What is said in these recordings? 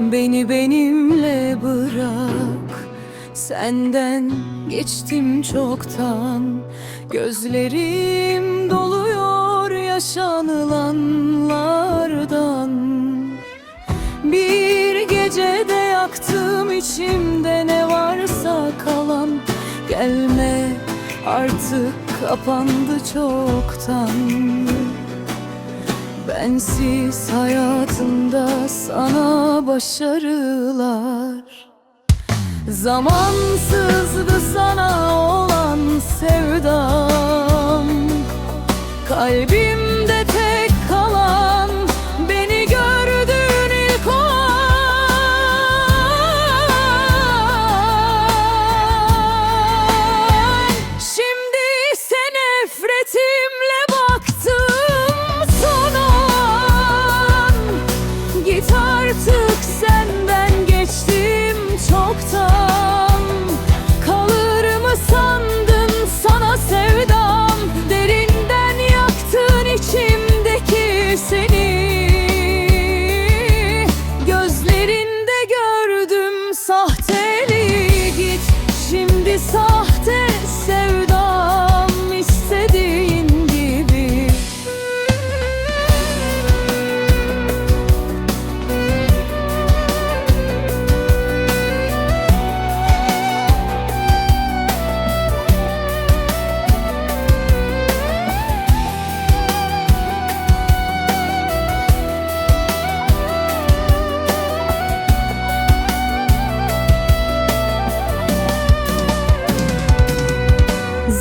Beni benimle bırak. Senden geçtim çoktan. Gözlerim doluyor yaşanılanlardan. Bir gecede yaktım içimde ne varsa kalan. Gelme artık kapandı çoktan Bensiz hayatında sana başarılar. Zamansızdı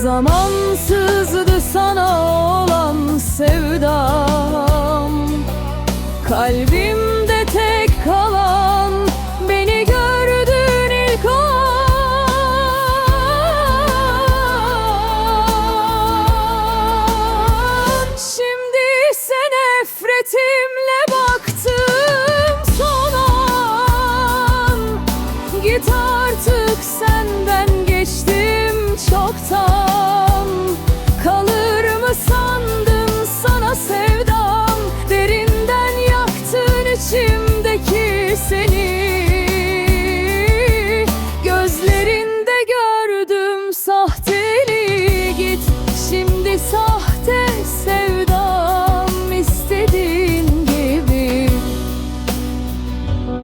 Zamansızdı sana olan sevdam. Kalbimde tek kalan Beni gördüğün ilk an. Şimdi ise nefretimle baktım son an Git artık senden geçtim çoktan.